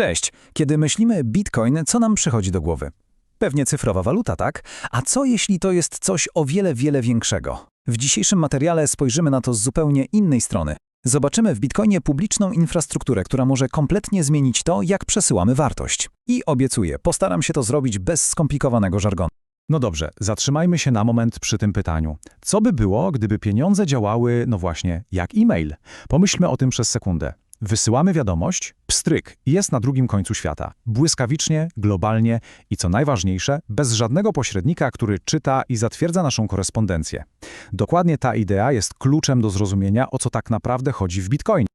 Cześć. Kiedy myślimy Bitcoin, co nam przychodzi do głowy? Pewnie cyfrowa waluta, tak? A co jeśli to jest coś o wiele, wiele większego? W dzisiejszym materiale spojrzymy na to z zupełnie innej strony. Zobaczymy w Bitcoinie publiczną infrastrukturę, która może kompletnie zmienić to, jak przesyłamy wartość. I obiecuję, postaram się to zrobić bez skomplikowanego żargonu. No dobrze, zatrzymajmy się na moment przy tym pytaniu. Co by było, gdyby pieniądze działały, no właśnie, jak e-mail? Pomyślmy o tym przez sekundę. Wysyłamy wiadomość, pstryk, jest na drugim końcu świata. Błyskawicznie, globalnie i co najważniejsze, bez żadnego pośrednika, który czyta i zatwierdza naszą korespondencję. Dokładnie ta idea jest kluczem do zrozumienia, o co tak naprawdę chodzi w Bitcoinie.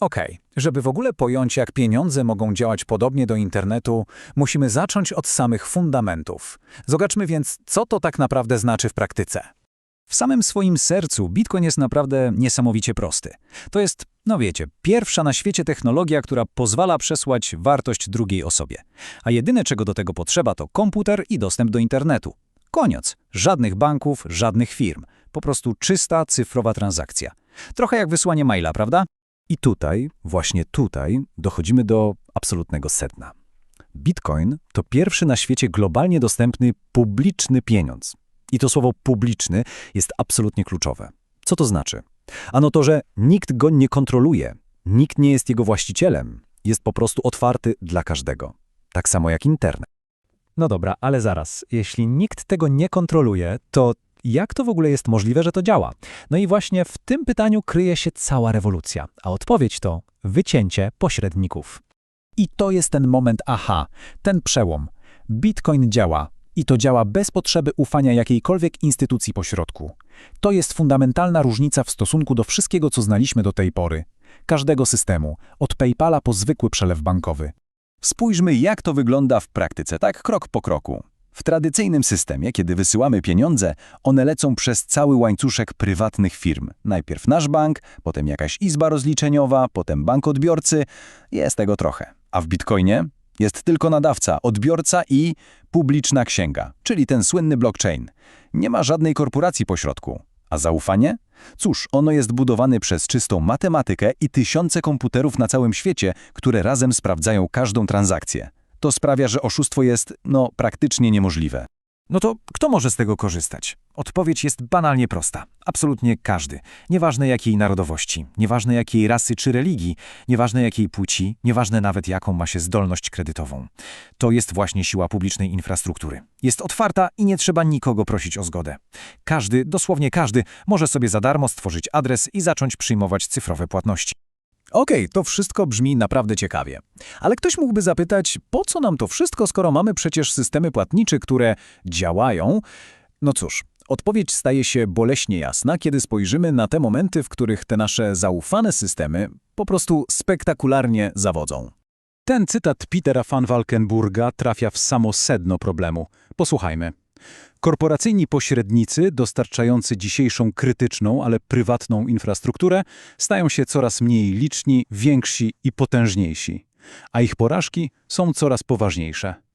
Okej, żeby w ogóle pojąć, jak pieniądze mogą działać podobnie do internetu, musimy zacząć od samych fundamentów. Zobaczmy więc, co to tak naprawdę znaczy w praktyce. W samym swoim sercu Bitcoin jest naprawdę niesamowicie prosty. To jest, no wiecie, pierwsza na świecie technologia, która pozwala przesłać wartość drugiej osobie. A jedyne, czego do tego potrzeba, to komputer i dostęp do internetu. Koniec. Żadnych banków, żadnych firm. Po prostu czysta, cyfrowa transakcja. Trochę jak wysłanie maila, prawda? I tutaj, właśnie tutaj, dochodzimy do absolutnego sedna. Bitcoin to pierwszy na świecie globalnie dostępny publiczny pieniądz. I to słowo publiczny jest absolutnie kluczowe. Co to znaczy? Ano to, że nikt go nie kontroluje, nikt nie jest jego właścicielem, jest po prostu otwarty dla każdego. Tak samo jak internet. No dobra, ale zaraz, jeśli nikt tego nie kontroluje, to jak to w ogóle jest możliwe, że to działa? No i właśnie w tym pytaniu kryje się cała rewolucja, a odpowiedź to wycięcie pośredników. I to jest ten moment aha, ten przełom. Bitcoin działa. I to działa bez potrzeby ufania jakiejkolwiek instytucji pośrodku. To jest fundamentalna różnica w stosunku do wszystkiego, co znaliśmy do tej pory. Każdego systemu, od PayPala po zwykły przelew bankowy. Spójrzmy, jak to wygląda w praktyce, tak krok po kroku. W tradycyjnym systemie, kiedy wysyłamy pieniądze, one lecą przez cały łańcuszek prywatnych firm. Najpierw nasz bank, potem jakaś izba rozliczeniowa, potem bank odbiorcy. Jest tego trochę. A w Bitcoinie jest tylko nadawca, odbiorca i publiczna księga, czyli ten słynny blockchain. Nie ma żadnej korporacji pośrodku. A zaufanie? Cóż, ono jest budowane przez czystą matematykę i tysiące komputerów na całym świecie, które razem sprawdzają każdą transakcję. To sprawia, że oszustwo jest, no, praktycznie niemożliwe. No to kto może z tego korzystać? Odpowiedź jest banalnie prosta. Absolutnie każdy. Nieważne jakiej narodowości, nieważne jakiej rasy czy religii, nieważne jakiej płci, nieważne nawet jaką ma się zdolność kredytową. To jest właśnie siła publicznej infrastruktury. Jest otwarta i nie trzeba nikogo prosić o zgodę. Każdy, dosłownie każdy, może sobie za darmo stworzyć adres i zacząć przyjmować cyfrowe płatności. Okej, to wszystko brzmi naprawdę ciekawie. Ale ktoś mógłby zapytać, po co nam to wszystko, skoro mamy przecież systemy płatnicze, które działają? No cóż, odpowiedź staje się boleśnie jasna, kiedy spojrzymy na te momenty, w których te nasze zaufane systemy po prostu spektakularnie zawodzą. Ten cytat Petera van Valkenburga trafia w samo sedno problemu. Posłuchajmy. Korporacyjni pośrednicy dostarczający dzisiejszą krytyczną, ale prywatną infrastrukturę stają się coraz mniej liczni, więksi i potężniejsi, a ich porażki są coraz poważniejsze.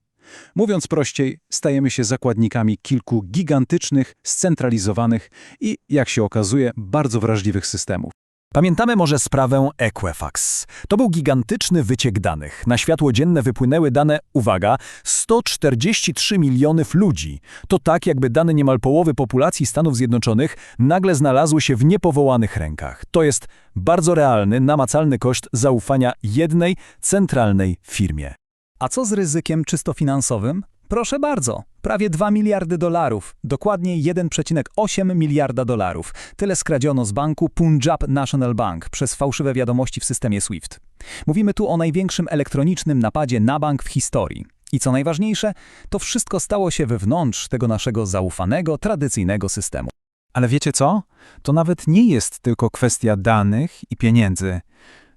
Mówiąc prościej, stajemy się zakładnikami kilku gigantycznych, scentralizowanych i, jak się okazuje, bardzo wrażliwych systemów. Pamiętamy może sprawę Equifax. To był gigantyczny wyciek danych. Na światło dzienne wypłynęły dane, uwaga, 143 milionów ludzi. To tak, jakby dane niemal połowy populacji Stanów Zjednoczonych nagle znalazły się w niepowołanych rękach. To jest bardzo realny, namacalny koszt zaufania jednej, centralnej firmie. A co z ryzykiem czysto finansowym? Proszę bardzo, prawie 2 miliardy dolarów, dokładnie 1,8 miliarda dolarów. Tyle skradziono z banku Punjab National Bank przez fałszywe wiadomości w systemie SWIFT. Mówimy tu o największym elektronicznym napadzie na bank w historii. I co najważniejsze, to wszystko stało się wewnątrz tego naszego zaufanego, tradycyjnego systemu. Ale wiecie co? To nawet nie jest tylko kwestia danych i pieniędzy.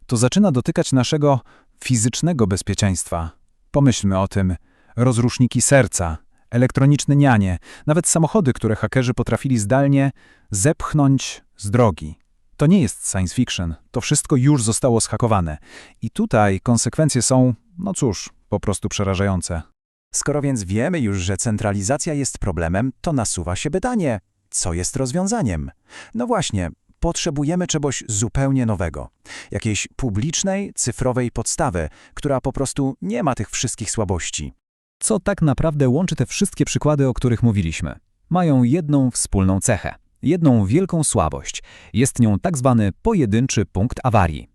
To zaczyna dotykać naszego fizycznego bezpieczeństwa. Pomyślmy o tym rozruszniki serca, elektroniczne nianie, nawet samochody, które hakerzy potrafili zdalnie zepchnąć z drogi. To nie jest science fiction, to wszystko już zostało zhakowane. I tutaj konsekwencje są, no cóż, po prostu przerażające. Skoro więc wiemy już, że centralizacja jest problemem, to nasuwa się pytanie, co jest rozwiązaniem? No właśnie, potrzebujemy czegoś zupełnie nowego. Jakiejś publicznej, cyfrowej podstawy, która po prostu nie ma tych wszystkich słabości. Co tak naprawdę łączy te wszystkie przykłady, o których mówiliśmy? Mają jedną wspólną cechę, jedną wielką słabość. Jest nią tak zwany pojedynczy punkt awarii.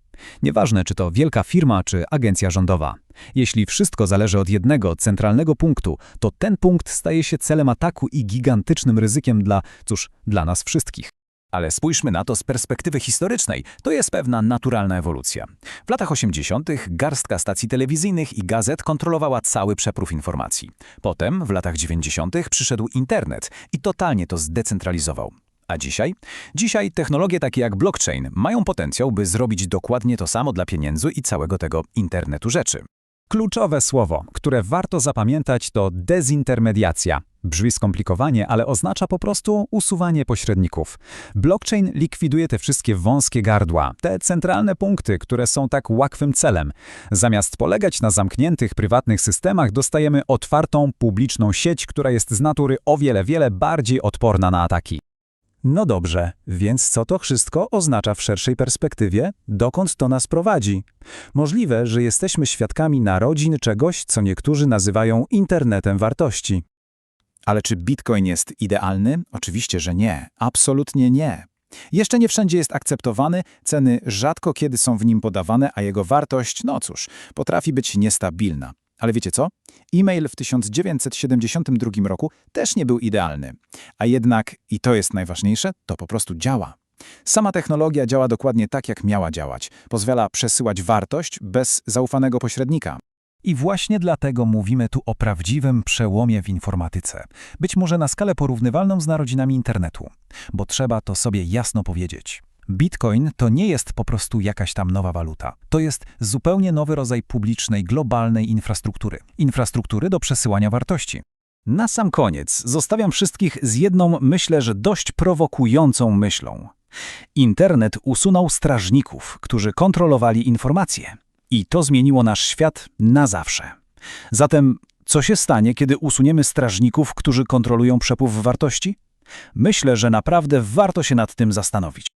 Nieważne, czy to wielka firma, czy agencja rządowa. Jeśli wszystko zależy od jednego centralnego punktu, to ten punkt staje się celem ataku i gigantycznym ryzykiem dla, cóż, dla nas wszystkich. Ale spójrzmy na to z perspektywy historycznej. To jest pewna naturalna ewolucja. W latach 80. garstka stacji telewizyjnych i gazet kontrolowała cały przepływ informacji. Potem, w latach 90. przyszedł internet i totalnie to zdecentralizował. A dzisiaj? Dzisiaj technologie takie jak blockchain mają potencjał, by zrobić dokładnie to samo dla pieniędzy i całego tego internetu rzeczy. Kluczowe słowo, które warto zapamiętać to dezintermediacja. Brzmi skomplikowanie, ale oznacza po prostu usuwanie pośredników. Blockchain likwiduje te wszystkie wąskie gardła, te centralne punkty, które są tak łatwym celem. Zamiast polegać na zamkniętych prywatnych systemach, dostajemy otwartą, publiczną sieć, która jest z natury o wiele, wiele bardziej odporna na ataki. No dobrze, więc co to wszystko oznacza w szerszej perspektywie? Dokąd to nas prowadzi? Możliwe, że jesteśmy świadkami narodzin czegoś, co niektórzy nazywają internetem wartości. Ale czy Bitcoin jest idealny? Oczywiście, że nie. Absolutnie nie. Jeszcze nie wszędzie jest akceptowany, ceny rzadko kiedy są w nim podawane, a jego wartość, no cóż, potrafi być niestabilna. Ale wiecie co? E-mail w 1972 roku też nie był idealny. A jednak, i to jest najważniejsze, to po prostu działa. Sama technologia działa dokładnie tak, jak miała działać. Pozwala przesyłać wartość bez zaufanego pośrednika. I właśnie dlatego mówimy tu o prawdziwym przełomie w informatyce. Być może na skalę porównywalną z narodzinami internetu. Bo trzeba to sobie jasno powiedzieć. Bitcoin to nie jest po prostu jakaś tam nowa waluta. To jest zupełnie nowy rodzaj publicznej, globalnej infrastruktury. Infrastruktury do przesyłania wartości. Na sam koniec zostawiam wszystkich z jedną, myślę, że dość prowokującą myślą. Internet usunął strażników, którzy kontrolowali informacje. I to zmieniło nasz świat na zawsze. Zatem, co się stanie, kiedy usuniemy strażników, którzy kontrolują przepływ wartości? Myślę, że naprawdę warto się nad tym zastanowić.